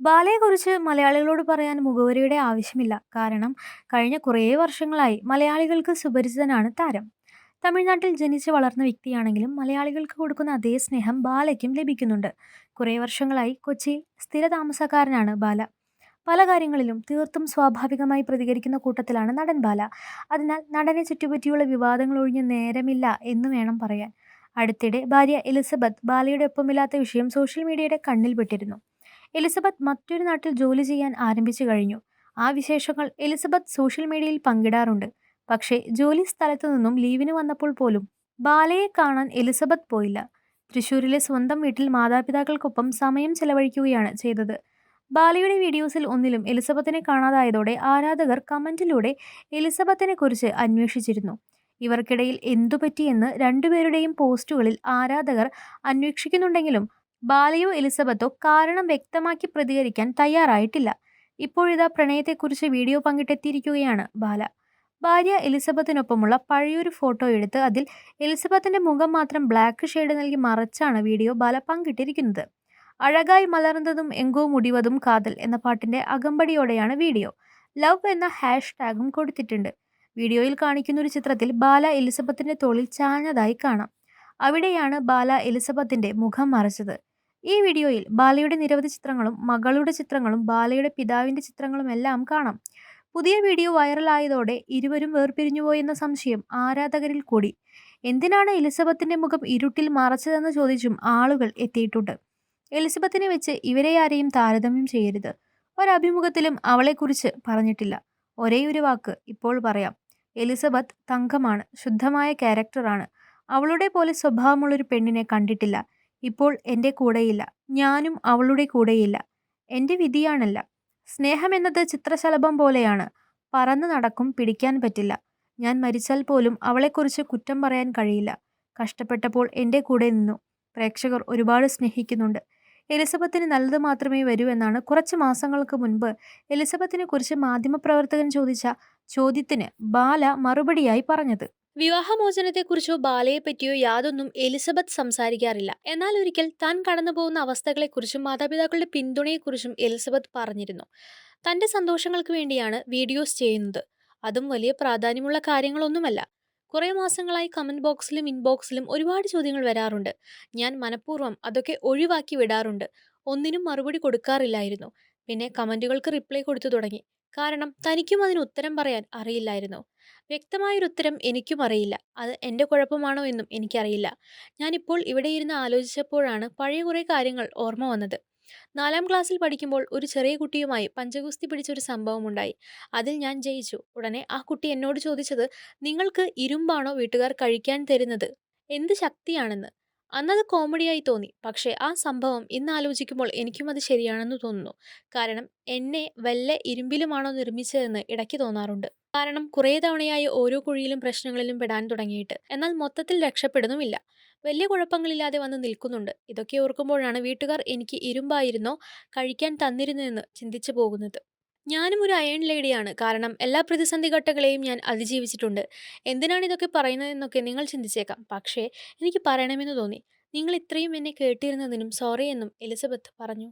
ബാലയെക്കുറിച്ച് മലയാളികളോട് പറയാൻ മുഖവരിയുടെ ആവശ്യമില്ല. കാരണം കഴിഞ്ഞ കുറേ വർഷങ്ങളായി മലയാളികൾക്ക് സുപരിചിതനാണ് താരം. തമിഴ്നാട്ടിൽ ജനിച്ച് വളർന്ന വ്യക്തിയാണെങ്കിലും മലയാളികൾക്ക് കൊടുക്കുന്ന അതേ സ്നേഹം ബാലയ്ക്കും ലഭിക്കുന്നുണ്ട്. കുറേ വർഷങ്ങളായി കൊച്ചിയിൽ സ്ഥിരതാമസക്കാരനാണ് ബാല. പല കാര്യങ്ങളിലും തീർത്തും സ്വാഭാവികമായി പ്രതികരിക്കുന്ന കൂട്ടത്തിലാണ് നടൻ ബാല. അതിനാൽ നടനെ ചുറ്റുപറ്റിയുള്ള വിവാദങ്ങൾ ഒഴിഞ്ഞ് നേരമില്ല എന്ന് വേണം പറയാൻ. അടുത്തിടെ ഭാര്യ എലിസബത്ത് ബാലയുടെ ഒപ്പമില്ലാത്ത വിഷയം സോഷ്യൽ മീഡിയയുടെ കണ്ണിൽപ്പെട്ടിരുന്നു. എലിസബത്ത് മറ്റൊരു നാട്ടിൽ ജോലി ചെയ്യാൻ ആരംഭിച്ചു കഴിഞ്ഞു. ആ വിശേഷങ്ങൾ എലിസബത്ത് സോഷ്യൽ മീഡിയയിൽ പങ്കിടാറുണ്ട്. പക്ഷേ ജോലി സ്ഥലത്തു നിന്നും ലീവിന് വന്നപ്പോൾ പോലും ബാലയെ കാണാൻ എലിസബത്ത് പോയില്ല. തൃശ്ശൂരിലെ സ്വന്തം വീട്ടിൽ മാതാപിതാക്കൾക്കൊപ്പം സമയം ചെലവഴിക്കുകയാണ് ചെയ്തത്. ബാലയുടെ വീഡിയോസിൽ ഒന്നിലും എലിസബത്തിനെ കാണാതായതോടെ ആരാധകർ കമന്റിലൂടെ എലിസബത്തിനെ കുറിച്ച് അന്വേഷിച്ചിരുന്നു. ഇവർക്കിടയിൽ എന്തുപറ്റിയെന്ന് രണ്ടുപേരുടെയും പോസ്റ്റുകളിൽ ആരാധകർ അന്വേഷിക്കുന്നുണ്ടെങ്കിലും ബാലയോ എലിസബത്തോ കാരണം വ്യക്തമാക്കി പ്രതികരിക്കാൻ തയ്യാറായിട്ടില്ല. ഇപ്പോഴിതാ പ്രണയത്തെക്കുറിച്ച് വീഡിയോ പങ്കിട്ടെത്തിയിരിക്കുകയാണ് ബാല. ഭാര്യ എലിസബത്തിനൊപ്പമുള്ള പഴയൊരു ഫോട്ടോ എടുത്ത് അതിൽ എലിസബത്തിന്റെ മുഖം മാത്രം ബ്ലാക്ക് ഷെയ്ഡ് നൽകി മറച്ചാണ് വീഡിയോ ബാല പങ്കിട്ടിരിക്കുന്നത്. അഴകായി മലർന്നതും എങ്കോ മുടിവതും കാതൽ എന്ന പാട്ടിന്റെ അകമ്പടിയോടെയാണ് വീഡിയോ. ലവ് എന്ന ഹാഷ് ടാഗും കൊടുത്തിട്ടുണ്ട്. വീഡിയോയിൽ കാണിക്കുന്ന ഒരു ചിത്രത്തിൽ ബാല എലിസബത്തിന്റെ തോളിൽ ചാഞ്ഞതായി കാണാം. അവിടെയാണ് ബാല എലിസബത്തിന്റെ മുഖം മറച്ചത്. ഈ വീഡിയോയിൽ ബാലയുടെ നിരവധി ചിത്രങ്ങളും മകളുടെ ചിത്രങ്ങളും ബാലയുടെ പിതാവിന്റെ ചിത്രങ്ങളുമെല്ലാം കാണാം. പുതിയ വീഡിയോ വൈറലായതോടെ ഇരുവരും വേർപിരിഞ്ഞുപോയെന്ന സംശയം ആരാധകരിൽ കൂടി. എന്തിനാണ് എലിസബത്തിന്റെ മുഖം ഇരുട്ടിൽ മറച്ചതെന്ന് ചോദിച്ചും ആളുകൾ എത്തിയിട്ടുണ്ട്. എലിസബത്തിനെ വെച്ച് ഇവരെ ആരെയും താരതമ്യം ചെയ്യരുത്. ഒരഭിമുഖത്തിലും അവളെക്കുറിച്ച് പറഞ്ഞിട്ടില്ല. ഒരേ ഒരു വാക്ക് ഇപ്പോൾ പറയാം. എലിസബത്ത് തങ്കമാണ്. ശുദ്ധമായ ക്യാരക്ടറാണ്. അവളുടെ പോലെ സ്വഭാവമുള്ളൊരു പെണ്ണിനെ കണ്ടിട്ടില്ല. ഇപ്പോൾ എന്റെ കൂടെയില്ല. ഞാനും അവളുടെ കൂടെയില്ല. എന്റെ വിധിയാണല്ല സ്നേഹമെന്നത് ചിത്രശലഭം പോലെയാണ്. പറന്ന് നടക്കും പിടിക്കാൻ പറ്റില്ല. ഞാൻ മരിച്ചാൽ പോലും അവളെക്കുറിച്ച് കുറ്റം പറയാൻ കഴിയില്ല. കഷ്ടപ്പെട്ടപ്പോൾ എന്റെ കൂടെ നിന്നു. പ്രേക്ഷകർ ഒരുപാട് സ്നേഹിക്കുന്നുണ്ട്. എലിസബത്തിന് നല്ലത് മാത്രമേ വരൂ എന്നാണ് കുറച്ച് മാസങ്ങൾക്ക് മുൻപ് എലിസബത്തിനെ കുറിച്ച് മാധ്യമപ്രവർത്തകൻ ചോദിച്ച ചോദ്യത്തിന് ബാല മറുപടിയായി പറഞ്ഞത്. വിവാഹമോചനത്തെക്കുറിച്ചോ ബാലയെപ്പറ്റിയോ യാതൊന്നും എലിസബത്ത് സംസാരിക്കാറില്ല. എന്നാൽ ഒരിക്കൽ താൻ കടന്നുപോകുന്ന അവസ്ഥകളെക്കുറിച്ചും മാതാപിതാക്കളുടെ പിന്തുണയെക്കുറിച്ചും എലിസബത്ത് പറഞ്ഞിരുന്നു. തന്റെ സന്തോഷങ്ങൾക്ക് വേണ്ടിയാണ് വീഡിയോസ് ചെയ്യുന്നത്. അതും വലിയ പ്രാധാന്യമുള്ള കാര്യങ്ങളൊന്നുമല്ല. കുറേ മാസങ്ങളായി കമന്റ് ബോക്സിലും ഇൻബോക്സിലും ഒരുപാട് ചോദ്യങ്ങൾ വരാറുണ്ട്. ഞാൻ മനഃപൂർവം അതൊക്കെ ഒഴിവാക്കി വിടാറുണ്ട്. ഒന്നിനും മറുപടി കൊടുക്കാറില്ലായിരുന്നു. പിന്നെ കമന്റുകൾക്ക് റിപ്ലൈ കൊടുത്തു തുടങ്ങി. കാരണം തനിക്കും അതിന് ഉത്തരം പറയാൻ അറിയില്ലായിരുന്നു. വ്യക്തമായൊരു ഉത്തരം എനിക്കും അറിയില്ല. അത് എന്റെ കുഴപ്പമാണോ എന്നും എനിക്കറിയില്ല. ഞാനിപ്പോൾ ഇവിടെയിരുന്ന് ആലോചിച്ചപ്പോഴാണ് പഴയ കുറേ കാര്യങ്ങൾ ഓർമ്മ വന്നത്. നാലാം ക്ലാസ്സിൽ പഠിക്കുമ്പോൾ ഒരു ചെറിയ കുട്ടിയുമായി പഞ്ചഗുസ്തി പിടിച്ചൊരു സംഭവമുണ്ടായി. അതിൽ ഞാൻ ജയിച്ചു. ഉടനെ ആ കുട്ടി എന്നോട് ചോദിച്ചത് നിങ്ങൾക്ക് ഇരുമ്പാണോ വീട്ടുകാർ കഴിക്കാൻ തരുന്നത്? എന്ത് ശക്തിയാണെന്ന്. അന്നത് കോമഡിയായി തോന്നി. പക്ഷേ ആ സംഭവം ഇന്നാലോചിക്കുമ്പോൾ എനിക്കും അത് ശരിയാണെന്ന് തോന്നുന്നു. കാരണം എന്നെ വല്ല ഇരുമ്പിലുമാണോ നിർമ്മിച്ചതെന്ന് ഇടയ്ക്ക് തോന്നാറുണ്ട്. കാരണം കുറേ തവണയായി ഓരോ കുഴിയിലും പ്രശ്നങ്ങളിലും പെടാൻ തുടങ്ങിയിട്ട്. എന്നാൽ മൊത്തത്തിൽ രക്ഷപ്പെടുന്നുമില്ല. വലിയ കുഴപ്പങ്ങളില്ലാതെ വന്ന് നിൽക്കുന്നുണ്ട്. ഇതൊക്കെ ഓർക്കുമ്പോഴാണ് വീട്ടുകാർ എനിക്ക് ഇരുമ്പായിരുന്നോ കഴിക്കാൻ തന്നിരുന്നതെന്ന് ചിന്തിച്ചു പോകുന്നത്. ഞാനും ഒരു അയൺ ലേഡിയാണ്. കാരണം എല്ലാ പ്രതിസന്ധി ഘട്ടങ്ങളെയും ഞാൻ അതിജീവിച്ചിട്ടുണ്ട്. എന്തിനാണ് ഇതൊക്കെ പറയുന്നതെന്നൊക്കെ നിങ്ങൾ ചിന്തിച്ചേക്കാം. പക്ഷേ എനിക്ക് പറയണമെന്ന് തോന്നി. നിങ്ങൾ ഇത്രയും എന്നെ കേട്ടിരുന്നതിനും സോറി എന്നും എലിസബത്ത് പറഞ്ഞു.